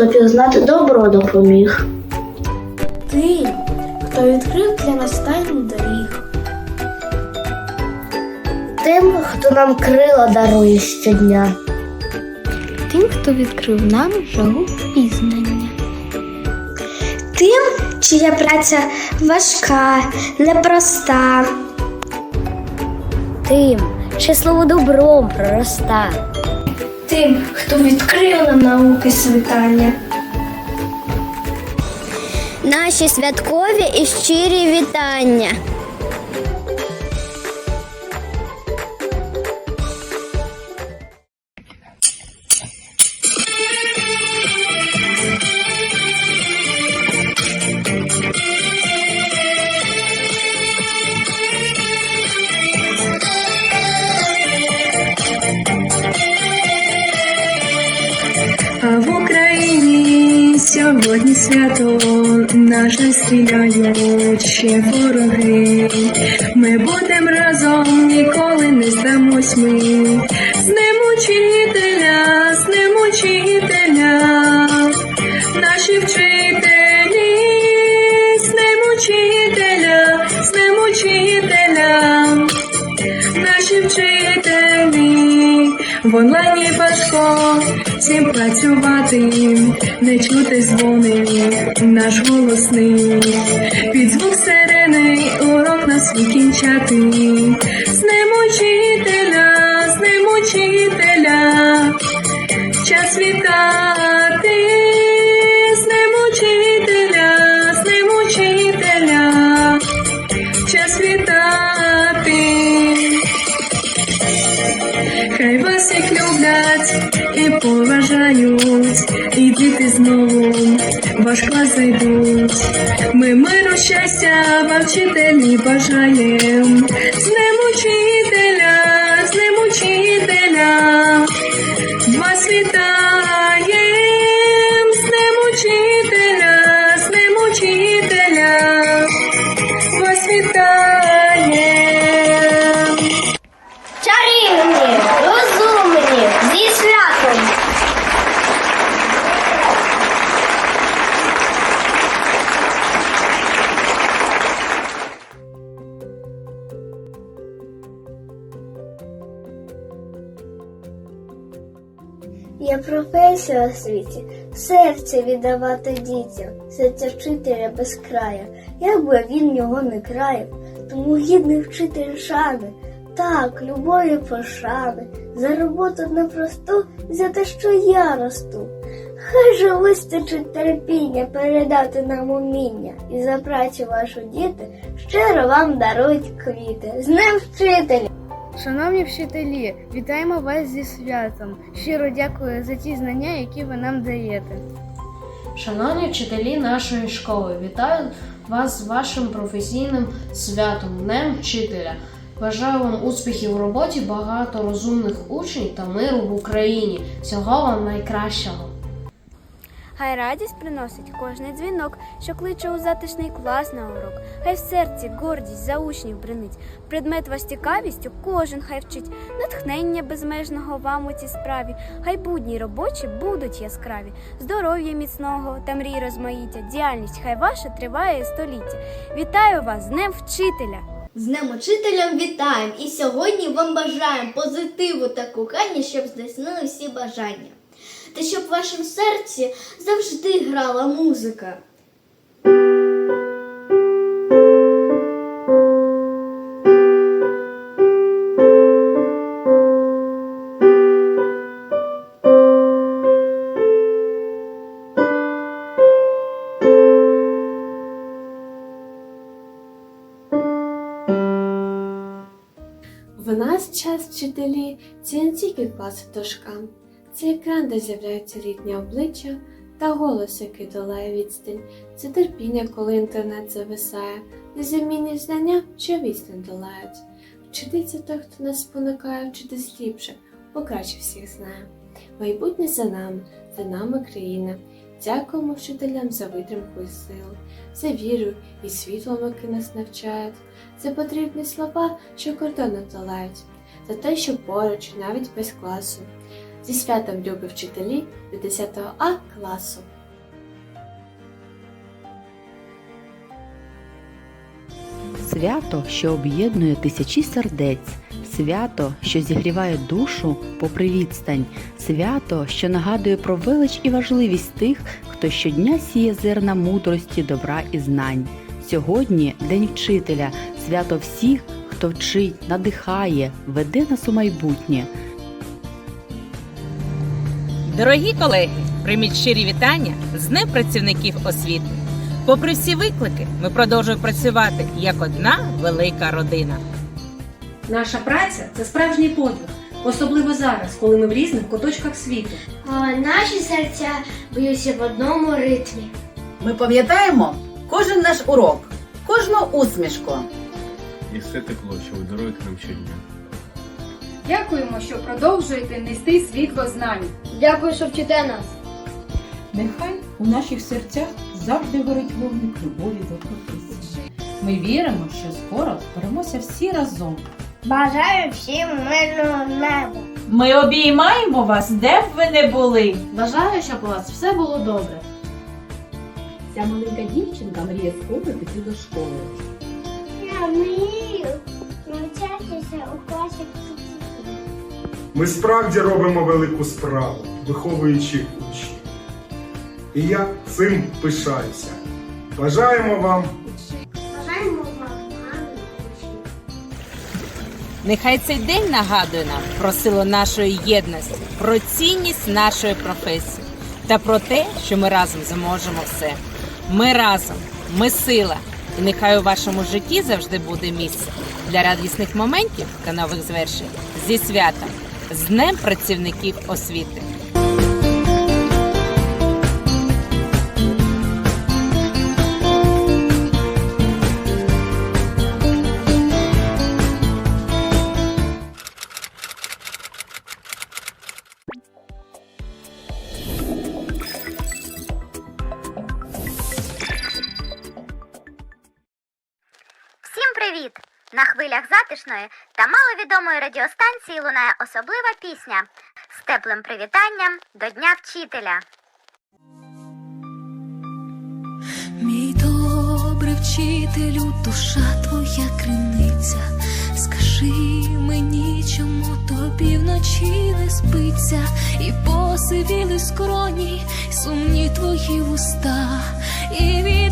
Хто пізнати добро допоміг. Тим, хто відкрив для нас тайну доріг. Тим, хто нам крила дарує щодня. Тим, хто відкрив нам жагу пізнання. Тим, чия праця важка, непроста. Тим, що слово добром пророста. Тим, хто відкрив нам науки світання. Наші святкові і щирі вітання. Сьогодні свято стріляють ще вороги. Ми будемо разом, ніколи не здамось ми. З ним учителя, з ним учителя, наші вчителі, з ним учителя, з учителя наші вчителі в онлайні важко всім працювати, не чути дзвони, наш голосний, під звук сирени урок нас кінчати, з ним учителя, з ним час вітати, ваш клас зайдуть. Ми миру щастя вам вчителі бажаєм. Є професія у світі, серце віддавати дітям, серце вчителя без краю, як би він його не країв, тому гідний вчитель шани, так, любові пошани, за роботу непросту, за те, що я росту. Хай же вистачить терпіння передати нам уміння, і за працю вашу діти щиро вам дарують квіти. З ним вчителя! Шановні вчителі, вітаємо вас зі святом. Щиро дякую за ті знання, які ви нам даєте. Шановні вчителі нашої школи, вітаю вас з вашим професійним святом, Днем вчителя. Бажаю вам успіхів у роботі, багато розумних учнів та миру в Україні. Всього вам найкращого. Хай радість приносить кожний дзвінок, що кличе у затишний клас на урок. Хай в серці гордість за учнів бринить. Предмет вас цікавістю кожен хай вчить. Натхнення безмежного вам у цій справі. Хай будні робочі будуть яскраві. Здоров'я міцного та мрій розмаїття. Діяльність хай ваша триває століття. Вітаю вас з Днем Вчителя! З Днем Учителям вітаємо і сьогодні вам бажаємо позитиву та кохання, щоб здійснили всі бажання. Та щоб в вашому серці завжди грала музика. В нас час вчителі це не тільки класи дошкам, це екран, де з'являються рідні обличчя та голос, який долає відстань. Це терпіння, коли інтернет зависає, незамінні знання, що відстань долають. Це той, хто нас спонукає вчитись ліпше, бо краще всіх знає. Майбутнє за нами, за нами країна. Дякуємо вчителям за витримку і силу, за віру і світлом, яке нас навчають, за потрібні слова, що кордони долають, за те, що поруч, навіть без класу, Зі святом любі вчителі від 10 А класу. Свято, що об'єднує тисячі сердець, свято, що зігріває душу попри відстань, свято, що нагадує про велич і важливість тих, хто щодня сіє зерна мудрості, добра і знань. Сьогодні День вчителя, свято всіх, хто вчить, надихає, веде нас у майбутнє. Дорогі колеги, прийміть щирі вітання з Днем працівників освіти. Попри всі виклики, ми продовжуємо працювати як одна велика родина. Наша праця це справжній подвиг, особливо зараз, коли ми в різних куточках світу. Але наші серця б'ються в одному ритмі. Ми пам'ятаємо кожен наш урок, кожну усмішку. і все тепло, що ви даруєте нам щодня. Дякуємо, що продовжуєте нести світло знань. Дякую, що вчите нас. Нехай у наших серцях завжди горить вогник любові до професії. Ми віримо, що скоро зберемося всі разом. Бажаю всім мирного неба. Ми обіймаємо вас, де б ви не були. Бажаю, щоб у вас все було добре. Ця маленька дівчинка мріє скоро піти до школи. Я мрію навчатися у класі. Ми справді робимо велику справу, виховуючи учнів. І я цим пишаюся. Бажаємо вам Бажаємо вам. Нехай цей день нагадує нам про силу нашої єдності, про цінність нашої професії та про те, що ми разом зможемо все. Ми разом, ми сила. І нехай у вашому житті завжди буде місце для радісних моментів та нових звершень зі святом, з Днем працівників освіти. Затишної та маловідомої радіостанції лунає особлива пісня з теплим привітанням до Дня вчителя. Мій добрий вчителю, душа твоя криниця. Скажи мені, чому тобі вночі не спиться, і посивіли скроні, сумні твої вуста, і відлітають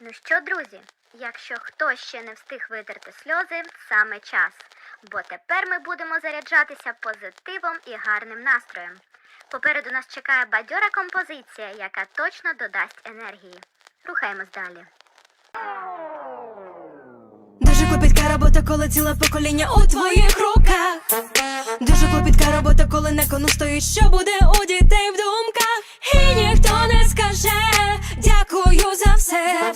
Ну що, друзі, якщо хтось ще не встиг витерти сльози, саме час. Бо тепер ми будемо заряджатися позитивом і гарним настроєм. Попереду нас чекає бадьора композиція, яка точно додасть енергії. Рухаємось далі. Дуже клопітка робота, коли ціле покоління у твоїх руках. Дуже клопітка робота, коли на кону стоїть, що буде у дітей в думках. І ніхто не скаже за все.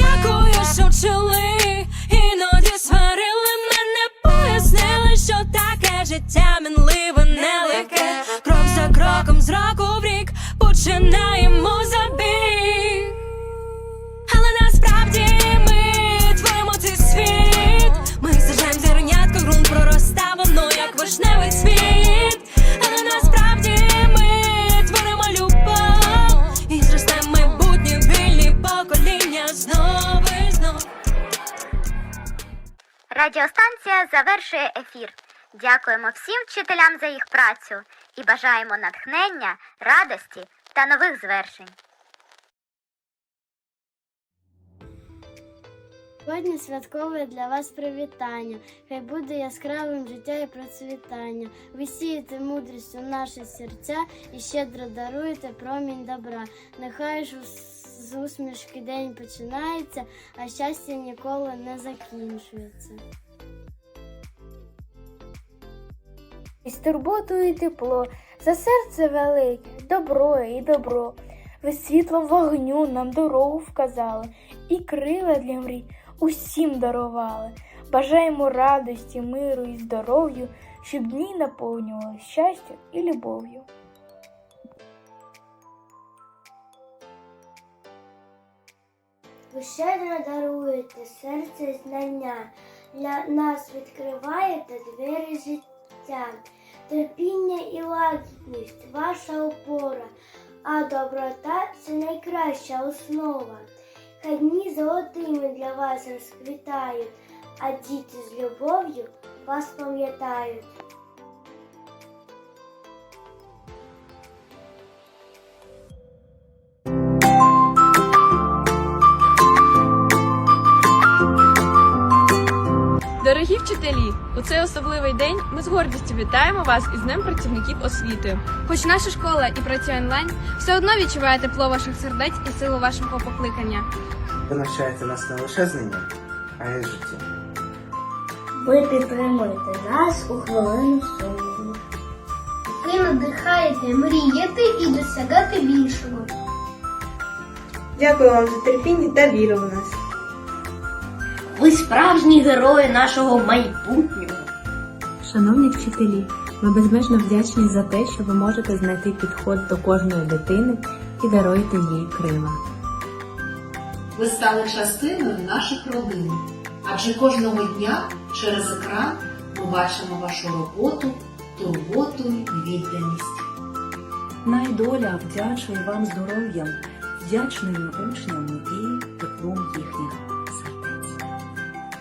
Дякую, що чули, Іноді сварили мене, пояснили, що таке життя мінливе, нелегке. Крок за кроком, з року в рік починаємо забіг. Завершує ефір. Дякуємо всім вчителям за їх працю і бажаємо натхнення, радості та нових звершень. Сьогодні святкове для вас привітання. Хай буде яскравим життя і процвітання. Ви сієте мудрість у наші серця і щедро даруєте промінь добра. Нехай ж з усмішки день починається, а щастя ніколи не закінчується. Із турботою і тепло, за серце велике, добро і добро. Ви світлом вогню нам дорогу вказали, і крила для мрій усім дарували. Бажаємо радості, миру і здоров'ю, щоб дні наповнювали щастям і любов'ю. Ви щедро даруєте серце знання, для нас відкриваєте двері життя, терпіння і лагідність ваша опора, а доброта це найкраща основа. Хай дні золотими для вас розквітають, а діти з любов'ю вас пам'ятають. Дорогі вчителі, у цей особливий день ми з гордістю вітаємо вас із Днем працівників освіти. Хоч наша школа і працює онлайн, все одно відчуває тепло ваших сердець і силу вашого покликання. Ви навчаєте нас не лише знанням, а й життя. Ви підтримуєте нас у хвилину сумніву. Ви надихаєте мріяти і досягати більшого. Дякую вам за терпіння та віру в нас. Справжні герої нашого майбутнього. Шановні вчителі, ми безмежно вдячні за те, що ви можете знайти підход до кожної дитини і даруєте їй крила. Ви стали частиною наших родин, адже кожного дня через екран ми бачимо вашу роботу, турботу і відданість. Найдоля вдячує вам здоров'ям, вдячними учнями і теплом їхніх.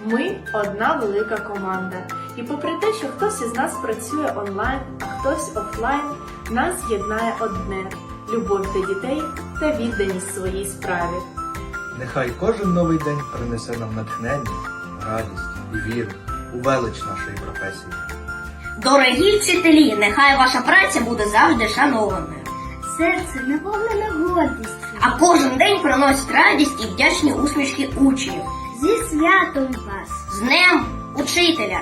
Ми одна велика команда. І попри те, що хтось із нас працює онлайн, а хтось офлайн, нас єднає одне любов до дітей та відданість своїй справі. Нехай кожен новий день принесе нам натхнення, радість і віру у велич нашої професії. Дорогі вчителі, нехай ваша праця буде завжди шанованою. Серце наповнене гордістю. А кожен день приносить радість і вдячні усмішки учнів. Зі святом вас! З Днем учителя!